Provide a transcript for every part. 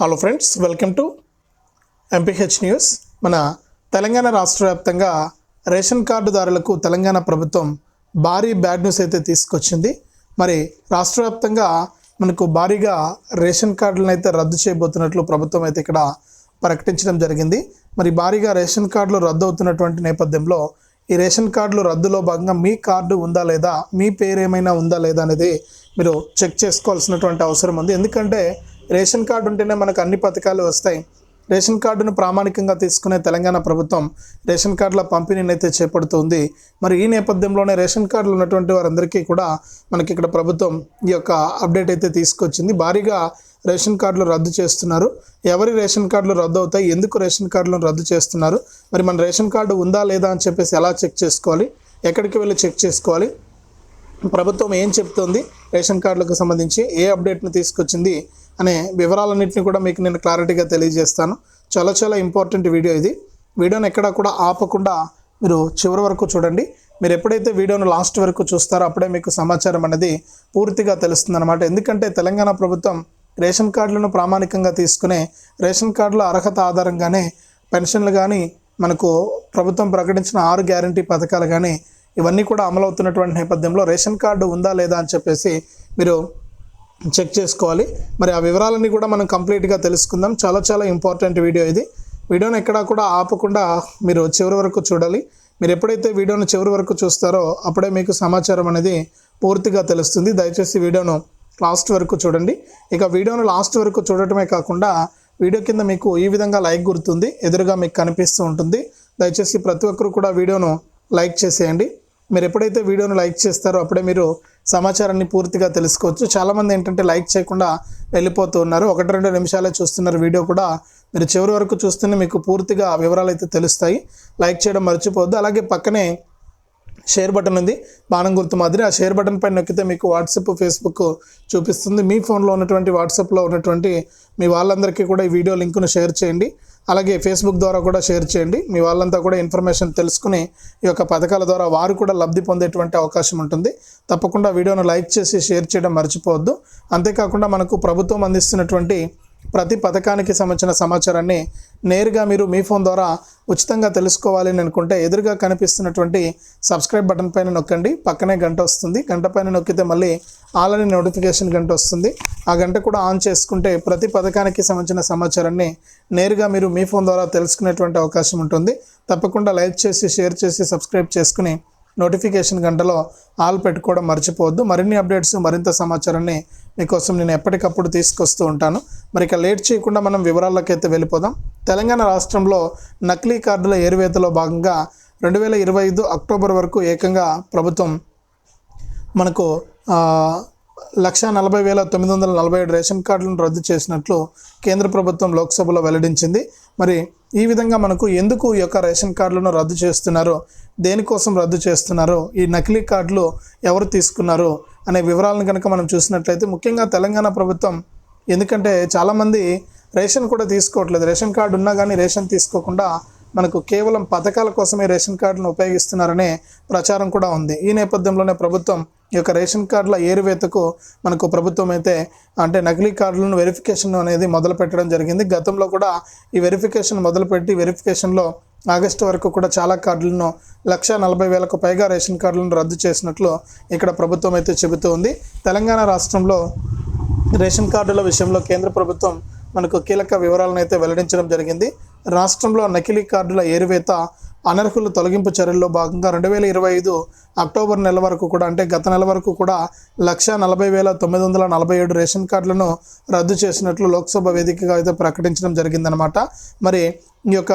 Hello friends welcome to MPH news మన తెలంగాణ రాష్ట్ర వ్యాప్తంగా రేషన్ కార్డుదారులకు తెలంగాణ ప్రభుత్వం భారీ బ్యాడ్ న్యూస్ అయితే తీసుకొచ్చింది. మరి రాష్ట్ర వ్యాప్తంగా మనకు భారీగా రేషన్ కార్డులను అయితే రద్దు చేయబోతున్నట్లు ప్రభుత్వం అయితే ఇక్కడ ప్రకటించడం జరిగింది. మరి భారీగా రేషన్ కార్డులు రద్దు అవుతున్నటువంటి నేపథ్యంలో ఈ రేషన్ కార్డులు రద్దులో భాగంగా మీ కార్డు ఉందా లేదా మీ పేరు ఏమైనా ఉందా లేదా అనేది మీరు చెక్ చేసుకోవాల్సినటువంటి అవసరం ఉంది. ఎందుకంటే రేషన్ కార్డు ఉంటేనే మనకు అన్ని పథకాలు వస్తాయి. రేషన్ కార్డును ప్రామాణికంగా తీసుకునే తెలంగాణ ప్రభుత్వం రేషన్ కార్డుల పంపిణీని అయితే చేపడుతుంది. మరి ఈ నేపథ్యంలోనే రేషన్ కార్డులు ఉన్నటువంటి వారందరికీ కూడా మనకి ఇక్కడ ప్రభుత్వం ఈ యొక్క అప్డేట్ అయితే తీసుకొచ్చింది. భారీగా రేషన్ కార్డులు రద్దు చేస్తున్నారు. ఎవరి రేషన్ కార్డులు రద్దు అవుతాయి ఎందుకు రేషన్ కార్డులను రద్దు చేస్తున్నారు? మరి మన రేషన్ కార్డు ఉందా లేదా అని చెప్పేసి ఎలా చెక్ చేసుకోవాలి? ఎక్కడికి వెళ్ళి చెక్ చేసుకోవాలి? ప్రభుత్వం ఏం చెప్తోంది? రేషన్ కార్డులకు సంబంధించి ఏ అప్డేట్ను తీసుకొచ్చింది? అనే వివరాలన్నింటినీ కూడా మీకు నేను క్లారిటీగా తెలియజేస్తాను. చాలా చాలా ఇంపార్టెంట్ వీడియో ఇది. వీడియోని ఎక్కడా కూడా ఆపకుండా మీరు చివరి వరకు చూడండి. మీరు ఎప్పుడైతే వీడియోను లాస్ట్ వరకు చూస్తారో అప్పుడే మీకు సమాచారం అనేది పూర్తిగా తెలుస్తుందన్నమాట. ఎందుకంటే తెలంగాణ ప్రభుత్వం రేషన్ కార్డులను ప్రామాణికంగా తీసుకునే రేషన్ కార్డుల అర్హత ఆధారంగానే పెన్షన్లు కానీ మనకు ప్రభుత్వం ప్రకటించిన ఆరు గ్యారంటీ పథకాలు కానీ ఇవన్నీ కూడా అమలవుతున్నటువంటి నేపథ్యంలో రేషన్ కార్డు ఉందా లేదా అని చెప్పేసి మీరు చెక్ చేసుకోవాలి. మరి ఆ వివరాలన్నీ కూడా మనం కంప్లీట్గా తెలుసుకుందాం. చాలా చాలా ఇంపార్టెంట్ వీడియో ఇది. వీడియోని ఎక్కడా కూడా ఆపకుండా మీరు చివరి వరకు చూడాలి. మీరు ఎప్పుడైతే వీడియోను చివరి వరకు చూస్తారో అప్పుడే మీకు సమాచారం అనేది పూర్తిగా తెలుస్తుంది. దయచేసి వీడియోను లాస్ట్ వరకు చూడండి. ఇక వీడియోను లాస్ట్ వరకు చూడటమే కాకుండా వీడియో కింద మీకు ఈ విధంగా లైక్ గుర్తుంది. ఎదురుగా మీకు కనిపిస్తూ ఉంటుంది. దయచేసి ప్రతి ఒక్కరు కూడా వీడియోను లైక్ చేసేయండి. మీరు ఎప్పుడైతే వీడియోను లైక్ చేస్తారో అప్పుడే మీరు సమాచారాన్ని పూర్తిగా తెలుసుకోవచ్చు. చాలామంది ఏంటంటే లైక్ చేయకుండా వెళ్ళిపోతూ ఉన్నారు. ఒకటి రెండు నిమిషాలే చూస్తున్నారు వీడియో కూడా. మీరు చివరి వరకు చూస్తేనే మీకు పూర్తిగా వివరాలు అయితే తెలుస్తాయి. లైక్ చేయడం మర్చిపోవద్దు. అలాగే పక్కనే షేర్ బటన్ ఉంది. బాణం గుర్తు మాదిరి ఆ షేర్ బటన్ పైన నొక్కితే మీకు వాట్సాప్ ఫేస్బుక్ చూపిస్తుంది. మీ ఫోన్లో ఉన్నటువంటి వాట్సాప్లో ఉన్నటువంటి మీ వాళ్ళందరికీ కూడా ఈ వీడియో లింక్ను షేర్ చేయండి. అలాగే ఫేస్బుక్ ద్వారా కూడా షేర్ చేయండి. మీ వాళ్ళంతా కూడా ఇన్ఫర్మేషన్ తెలుసుకుని ఈ యొక్క పథకాల ద్వారా వారు కూడా లబ్ధి పొందేటువంటి అవకాశం ఉంటుంది. తప్పకుండా వీడియోను లైక్ చేసి షేర్ చేయడం మర్చిపోవద్దు. అంతేకాకుండా మనకు ప్రభుత్వం అందిస్తున్నటువంటి ప్రతి పథకానికి సంబంధించిన సమాచారాన్ని నేరుగా మీరు మీ ఫోన్ ద్వారా ఉచితంగా తెలుసుకోవాలి అని అనుకుంటే ఎదురుగా కనిపిస్తున్నటువంటి సబ్స్క్రైబ్ బటన్ పైన నొక్కండి. పక్కనే గంట వస్తుంది. గంట పైన నొక్కితే మళ్ళీ ఆల్రెడీ నోటిఫికేషన్ గంట వస్తుంది. ఆ గంట కూడా ఆన్ చేసుకుంటే ప్రతి పథకానికి సంబంధించిన సమాచారాన్ని నేరుగా మీరు మీ ఫోన్ ద్వారా తెలుసుకునేటువంటి అవకాశం ఉంటుంది. తప్పకుండా లైక్ చేసి షేర్ చేసి సబ్స్క్రైబ్ చేసుకుని నోటిఫికేషన్ గంటలో ఆల్ పెట్టుకోవడం మర్చిపోవద్దు. మరిన్ని అప్డేట్స్ మరింత సమాచారాన్ని మీకోసం నేను ఎప్పటికప్పుడు తీసుకొస్తూ ఉంటాను. మరి ఇక లేట్ చేయకుండా మనం వివరాల్లోకి అయితే వెళ్ళిపోదాం. తెలంగాణ రాష్ట్రంలో నకిలీ కార్డుల ఏరువేతలో భాగంగా రెండు వేల ఇరవై ఐదు అక్టోబర్ వరకు ఏకంగా ప్రభుత్వం మనకు లక్ష నలభై వేల తొమ్మిది వందల నలభై ఏడు రేషన్ కార్డులను రద్దు చేసినట్లు కేంద్ర ప్రభుత్వం లోక్సభలో వెల్లడించింది. మరి ఈ విధంగా మనకు ఎందుకు ఈ యొక్క రేషన్ కార్డులను రద్దు చేస్తున్నారు? దేనికోసం రద్దు చేస్తున్నారు? ఈ నకిలీ కార్డులు ఎవరు తీసుకున్నారు? అనే వివరాలను కనుక మనం చూసినట్లయితే ముఖ్యంగా తెలంగాణ ప్రభుత్వం ఎందుకంటే చాలామంది రేషన్ కూడా తీసుకోవట్లేదు. రేషన్ కార్డు ఉన్నా కానీ రేషన్ తీసుకోకుండా మనకు కేవలం పథకాల కోసమే రేషన్ కార్డును ఉపయోగిస్తున్నారనే ప్రచారం కూడా ఉంది. ఈ నేపథ్యంలోనే ప్రభుత్వం ఈ యొక్క రేషన్ కార్డుల ఏరువేతకు మనకు ప్రభుత్వం అయితే అంటే నకిలీ కార్డులను వెరిఫికేషన్ అనేది మొదలు పెట్టడం జరిగింది. గతంలో కూడా ఈ వెరిఫికేషన్ మొదలుపెట్టి వెరిఫికేషన్లో ఆగస్టు వరకు కూడా చాలా కార్డులను లక్ష నలభై వేలకు పైగా రేషన్ కార్డులను రద్దు చేసినట్లు ఇక్కడ ప్రభుత్వం అయితే చెబుతూ ఉంది. తెలంగాణ రాష్ట్రంలో రేషన్ కార్డుల విషయంలో కేంద్ర ప్రభుత్వం మనకు కీలక వివరాలను అయితే వెల్లడించడం జరిగింది. రాష్ట్రంలో నకిలీ కార్డుల ఏరువేత అనర్హుల తొలగింపు చర్యల్లో భాగంగా రెండు వేల ఇరవై ఐదు అక్టోబర్ నెల వరకు కూడా అంటే గత నెల వరకు కూడా లక్ష నలభై వేల తొమ్మిది వందల నలభై ఏడు రేషన్ కార్డులను రద్దు చేసినట్లు లోక్సభ వేదికగా అయితే ప్రకటించడం జరిగిందనమాట మరి ఈ యొక్క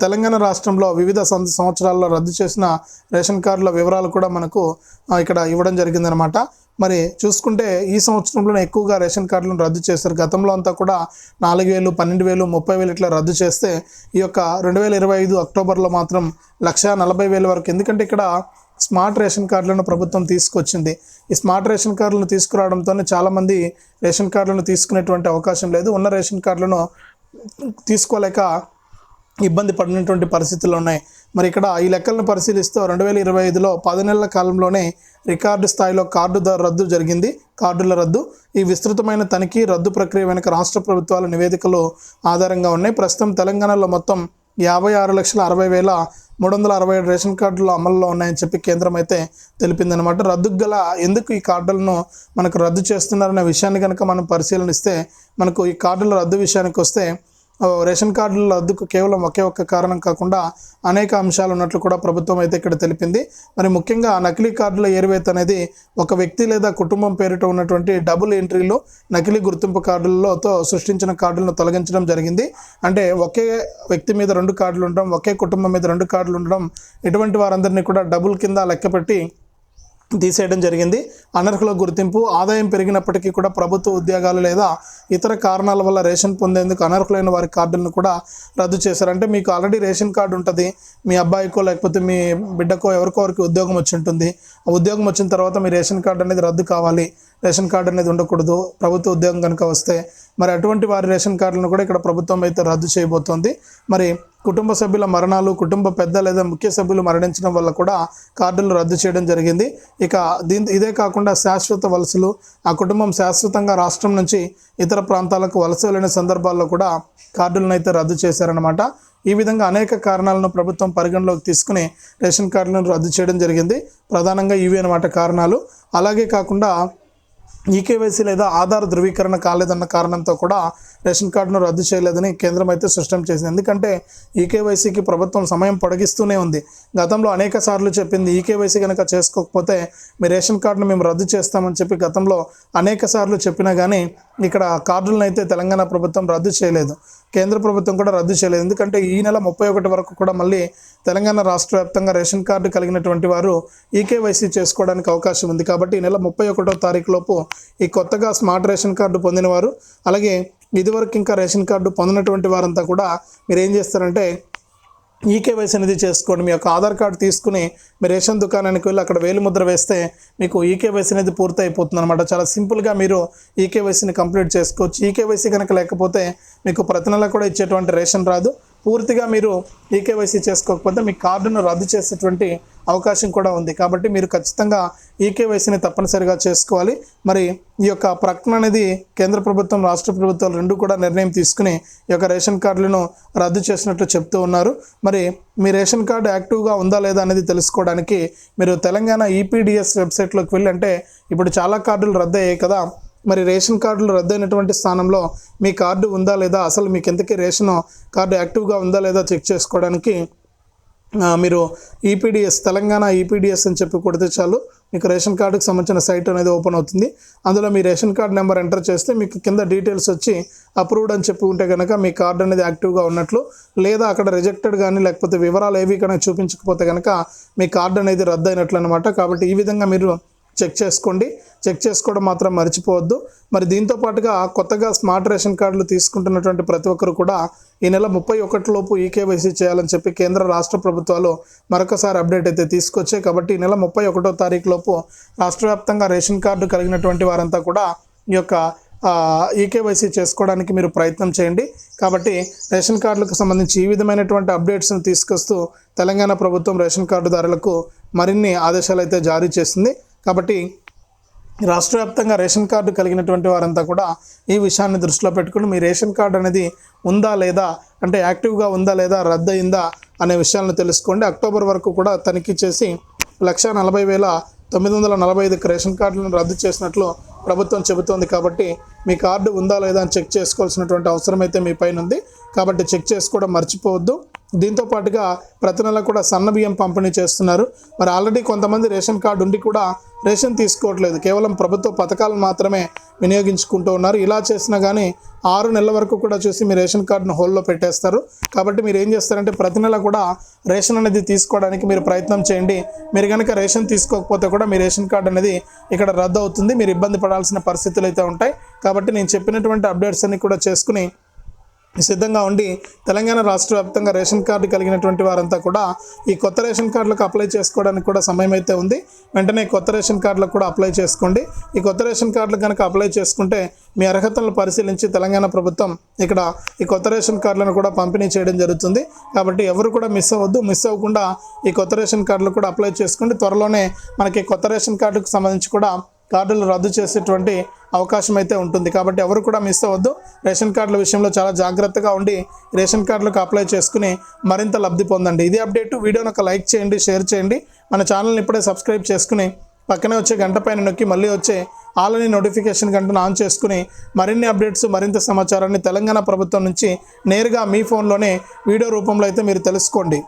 తెలంగాణ రాష్ట్రంలో వివిధ సం- సంవత్సరాల్లో రద్దు చేసిన రేషన్ కార్డుల వివరాలు కూడా మనకు ఇక్కడ ఇవ్వడం జరిగిందనమాట మరి చూసుకుంటే ఈ సంవత్సరంలోనే ఎక్కువగా రేషన్ కార్డులను రద్దు చేశారు. గతంలో అంతా కూడా నాలుగు వేలు పన్నెండు వేలు ముప్పై వేలు ఇట్లా రద్దు చేస్తే ఈ యొక్క రెండు వేల ఇరవై ఐదు అక్టోబర్లో మాత్రం లక్ష నలభై వేల వరకు. ఎందుకంటే ఇక్కడ స్మార్ట్ రేషన్ కార్డులను ప్రభుత్వం తీసుకొచ్చింది. ఈ స్మార్ట్ రేషన్ కార్డులను తీసుకురావడంతోనే చాలామంది రేషన్ కార్డులను తీసుకునేటువంటి అవకాశం లేదు. ఉన్న రేషన్ కార్డులను తీసుకోలేక ఇబ్బంది పడినటువంటి పరిస్థితులు ఉన్నాయి. మరి ఇక్కడ ఈ లెక్కలను పరిశీలిస్తూ రెండు వేల ఇరవై ఐదులో పది నెలల కాలంలోనే రికార్డు స్థాయిలో కార్డు రద్దు జరిగింది. కార్డుల రద్దు ఈ విస్తృతమైన తనిఖీ రద్దు ప్రక్రియ వెనుక రాష్ట్ర ప్రభుత్వాల నివేదికలు ఆధారంగా ఉన్నాయి. ప్రస్తుతం తెలంగాణలో మొత్తం యాభై ఆరు లక్షల అరవై వేల మూడు వందల అరవై ఏడు రేషన్ కార్డులు అమల్లో ఉన్నాయని చెప్పి కేంద్రం అయితే తెలిపిందనమాట రద్దుకు గల ఎందుకు ఈ కార్డులను మనకు రద్దు చేస్తున్నారనే విషయాన్ని కనుక మనం పరిశీలనిస్తే మనకు ఈ కార్డుల రద్దు విషయానికి వస్తే రేషన్ కార్డుల రద్దుకు కేవలం ఒకే ఒక్క కారణం కాకుండా అనేక అంశాలు ఉన్నట్లు కూడా ప్రభుత్వం అయితే ఇక్కడ తెలిపింది. మరి ముఖ్యంగా నకిలీ కార్డుల ఏరివేత అనేది ఒక వ్యక్తి లేదా కుటుంబం పేరిట ఉన్నటువంటి డబుల్ ఎంట్రీలు నకిలీ గుర్తింపు కార్డులతో సృష్టించిన కార్డులను తొలగించడం జరిగింది. అంటే ఒకే వ్యక్తి మీద రెండు కార్డులు ఉండడం ఒకే కుటుంబం మీద రెండు కార్డులు ఉండడం ఇటువంటి వారందరినీ కూడా డబుల్ కింద లెక్కపెట్టి తీసేయడం జరిగింది. అనర్హుల గుర్తింపు ఆదాయం పెరిగినప్పటికీ కూడా ప్రభుత్వ ఉద్యోగాలు లేదా ఇతర కారణాల వల్ల రేషన్ పొందేందుకు అనర్హులైన వారి కార్డులను కూడా రద్దు చేశారు. అంటే మీకు ఆల్రెడీ రేషన్ కార్డు ఉంటుంది మీ అబ్బాయికో లేకపోతే మీ బిడ్డకో ఎవరికోరికి ఉద్యోగం వచ్చి ఉంటుంది. ఆ ఉద్యోగం వచ్చిన తర్వాత మీ రేషన్ కార్డు అనేది రద్దు కావాలి. రేషన్ కార్డు అనేది ఉండకూడదు. ప్రభుత్వ ఉద్యోగం కనుక వస్తే మరి అటువంటి వారి రేషన్ కార్డులను కూడా ఇక్కడ ప్రభుత్వం అయితే రద్దు చేయబోతోంది. మరి కుటుంబ సభ్యుల మరణాలు కుటుంబ పెద్ద లేదా ముఖ్య సభ్యులు మరణించడం వల్ల కూడా కార్డులు రద్దు చేయడం జరిగింది. ఇక దీని ఇదే కాకుండా శాశ్వత వలసలు ఆ కుటుంబం శాశ్వతంగా రాష్ట్రం నుంచి ఇతర ప్రాంతాలకు వలస వెళ్ళిన సందర్భాల్లో కూడా కార్డులను అయితే రద్దు చేశారనమాట ఈ విధంగా అనేక కారణాలను ప్రభుత్వం పరిగణలోకి తీసుకుని రేషన్ కార్డులను రద్దు చేయడం జరిగింది. ప్రధానంగా ఇవి అనమాట కారణాలు. అలాగే కాకుండా ఈకేవైసీ లేదా ఆధార్ ధృవీకరణ కాలేదన్న కారణంతో కూడా రేషన్ కార్డును రద్దు చేయలేదని కేంద్రం అయితే స్పష్టం చేసింది. ఎందుకంటే ఈకేవైసీకి ప్రభుత్వం సమయం పొడిగిస్తూనే ఉంది. గతంలో అనేక సార్లు చెప్పింది ఈకేవైసీ కనుక చేసుకోకపోతే మీ రేషన్ కార్డును మేము రద్దు చేస్తామని చెప్పి గతంలో అనేక సార్లు చెప్పినా కానీ ఇక్కడ కార్డులను అయితే తెలంగాణ ప్రభుత్వం రద్దు చేయలేదు. కేంద్ర ప్రభుత్వం కూడా రద్దు చేయలేదు. ఎందుకంటే ఈ నెల ముప్పై ఒకటి వరకు కూడా మళ్ళీ తెలంగాణ రాష్ట్ర వ్యాప్తంగా రేషన్ కార్డు కలిగినటువంటి వారు ఈకేవైసీ చేసుకోవడానికి అవకాశం ఉంది. కాబట్టి ఈ నెల ముప్పై ఒకటో తారీఖులోపు ఈ కొత్తగా స్మార్ట్ రేషన్ కార్డు పొందిన వారు అలాగే ఇదివరకు ఇంకా రేషన్ కార్డు పొందినటువంటి వారంతా కూడా మీరు ఏం చేస్తారంటే ఈకేవైసీ అనేది చేసుకోండి. మీ యొక్క ఆధార్ కార్డు తీసుకుని మీ రేషన్ దుకాణానికి వెళ్ళి అక్కడ వేలు ముద్ర వేస్తే మీకు ఈకేవైసీ అనేది పూర్తి అయిపోతుంది అనమాట చాలా సింపుల్గా మీరు ఈకేవైసీని కంప్లీట్ చేసుకోవచ్చు. ఈకేవైసీ కనుక లేకపోతే మీకు ప్రతి నెల కూడా ఇచ్చేటువంటి రేషన్ రాదు. పూర్తిగా మీరు ఈకేవైసీ చేసుకోకపోతే మీ కార్డును రద్దు చేసేటువంటి అవకాశం కూడా ఉంది. కాబట్టి మీరు ఖచ్చితంగా ఈకేవైసీని తప్పనిసరిగా చేసుకోవాలి. మరి ఈ యొక్క ప్రకటన అనేది కేంద్ర ప్రభుత్వం రాష్ట్ర ప్రభుత్వాలు రెండు కూడా నిర్ణయం తీసుకుని ఈ యొక్క రేషన్ కార్డులను రద్దు చేసినట్లు చెప్తూ ఉన్నారు. మరి మీ రేషన్ కార్డు యాక్టివ్గా ఉందా లేదా అనేది తెలుసుకోవడానికి మీరు తెలంగాణ ఈపీడిఎస్ వెబ్సైట్లోకి వెళ్ళి అంటే ఇప్పుడు చాలా కార్డులు రద్దయ్యాయి కదా. మరి రేషన్ కార్డులు రద్దయినటువంటి స్థానంలో మీ కార్డు ఉందా లేదా? అసలు మీకు ఎంతకీ రేషన్ కార్డు యాక్టివ్గా ఉందా లేదా చెక్ చేసుకోవడానికి మీరు ఈపీడిఎస్ తెలంగాణ ఈపీడిఎస్ అని చెప్పి కొడితే చాలు. మీకు రేషన్ కార్డుకు సంబంధించిన సైట్ అనేది ఓపెన్ అవుతుంది. అందులో మీ రేషన్ కార్డ్ నెంబర్ ఎంటర్ చేస్తే మీకు కింద డీటెయిల్స్ వచ్చి అప్రూవ్డ్ అని చెప్పి ఉంటే కనుక మీ కార్డు అనేది యాక్టివ్గా ఉన్నట్లు లేదా అక్కడ రిజెక్టెడ్ కానీ లేకపోతే వివరాలు ఏవి కనుక చూపించకపోతే కనుక మీ కార్డు అనేది రద్దు అయినట్లు అనమాట కాబట్టి ఈ విధంగా మీరు చెక్ చేసుకోండి. చెక్ చేసుకోవడం మాత్రం మర్చిపోవద్దు. మరి దీంతో పాటుగా కొత్తగా స్మార్ట్ రేషన్ కార్డులు తీసుకుంటున్నటువంటి ప్రతి ఒక్కరు కూడా ఈ నెల ముప్పై ఒకటిలోపు ఈకేవైసీ చేయాలని చెప్పి కేంద్ర రాష్ట్ర ప్రభుత్వాలు మరొకసారి అప్డేట్ అయితే తీసుకొచ్చాయి. కాబట్టి ఈ నెల ముప్పై ఒకటో తారీఖు లోపు రాష్ట్ర వ్యాప్తంగా రేషన్ కార్డు కలిగినటువంటి వారంతా కూడా ఈ యొక్క ఈకేవైసీ చేసుకోవడానికి మీరు ప్రయత్నం చేయండి. కాబట్టి రేషన్ కార్డులకు సంబంధించి ఈ విధమైనటువంటి అప్డేట్స్ను తీసుకొస్తూ తెలంగాణ ప్రభుత్వం రేషన్ కార్డుదారులకు మరిన్ని ఆదేశాలు అయితే జారీ చేసింది. కాబట్టి రాష్ట్ర వ్యాప్తంగా రేషన్ కార్డు కలిగినటువంటి వారంతా కూడా ఈ విషయాన్ని దృష్టిలో పెట్టుకుని మీ రేషన్ కార్డు అనేది ఉందా లేదా అంటే యాక్టివ్గా ఉందా లేదా రద్దయిందా అనే విషయాలను తెలుసుకోండి. అక్టోబర్ వరకు కూడా తనిఖీ చేసి లక్ష నలభై వేల తొమ్మిది వందల నలభై ఐదు రేషన్ కార్డులను రద్దు చేసినట్లు ప్రభుత్వం చెబుతోంది. కాబట్టి మీ కార్డు ఉందా లేదా అని చెక్ చేసుకోవాల్సినటువంటి అవసరం అయితే మీ పైన ఉంది. కాబట్టి చెక్ చేసుకోవడం మర్చిపోవద్దు. దీంతో పాటుగా ప్రతి నెల కూడా సన్న బియ్యం పంపిణీ చేస్తున్నారు. మరి ఆల్రెడీ కొంతమంది రేషన్ కార్డు ఉండి కూడా రేషన్ తీసుకోవట్లేదు. కేవలం ప్రభుత్వ పథకాలను మాత్రమే వినియోగించుకుంటూ ఉన్నారు. ఇలా చేసినా కానీ ఆరు నెలల వరకు కూడా చూసి మీ రేషన్ కార్డును హోల్లో పెట్టేస్తారు. కాబట్టి మీరు ఏం చేస్తారంటే ప్రతి నెల కూడా రేషన్ అనేది తీసుకోవడానికి మీరు ప్రయత్నం చేయండి. మీరు కనుక రేషన్ తీసుకోకపోతే కూడా మీ రేషన్ కార్డు అనేది ఇక్కడ రద్దు అవుతుంది. మీరు ఇబ్బంది పడాల్సిన పరిస్థితులు అయితే ఉంటాయి. కాబట్టి నేను చెప్పినటువంటి అప్డేట్స్ అన్ని కూడా చేసుకుని సిద్ధంగా ఉండి తెలంగాణ రాష్ట్ర వ్యాప్తంగా రేషన్ కార్డు కలిగినటువంటి వారంతా కూడా ఈ కొత్త రేషన్ కార్డులకు అప్లై చేసుకోవడానికి కూడా సమయం అయితే ఉంది. వెంటనే కొత్త రేషన్ కార్డులకు కూడా అప్లై చేసుకోండి. ఈ కొత్త రేషన్ కార్డులు కనుక అప్లై చేసుకుంటే మీ అర్హతలను పరిశీలించి తెలంగాణ ప్రభుత్వం ఇక్కడ ఈ కొత్త రేషన్ కార్డులను కూడా పంపిణీ చేయడం జరుగుతుంది. కాబట్టి ఎవరు కూడా మిస్ అవ్వద్దు. మిస్ అవ్వకుండా ఈ కొత్త రేషన్ కార్డులు కూడా అప్లై చేసుకోండి. త్వరలోనే మనకి కొత్త రేషన్ కార్డుకు సంబంధించి కూడా కార్డులు రద్దు చేసేటువంటి అవకాశం అయితే ఉంటుంది. కాబట్టి ఎవరు కూడా మిస్ అవ్వద్దు. రేషన్ కార్డుల విషయంలో చాలా జాగ్రత్తగా ఉండి రేషన్ కార్డులకు అప్లై చేసుకుని మరింత లబ్ధి పొందండి. ఇది అప్డేట్. వీడియోని ఒక లైక్ చేయండి షేర్ చేయండి. మన ఛానల్ని ఇప్పుడే సబ్స్క్రైబ్ చేసుకుని పక్కనే వచ్చే గంట పైన నొక్కి మళ్ళీ వచ్చే ఆలని నోటిఫికేషన్ గంటను ఆన్ చేసుకుని మరిన్ని అప్డేట్స్ మరింత సమాచారాన్ని తెలంగాణ ప్రభుత్వం నుంచి నేరుగా మీ ఫోన్లోనే వీడియో రూపంలో అయితే మీరు తెలుసుకోండి.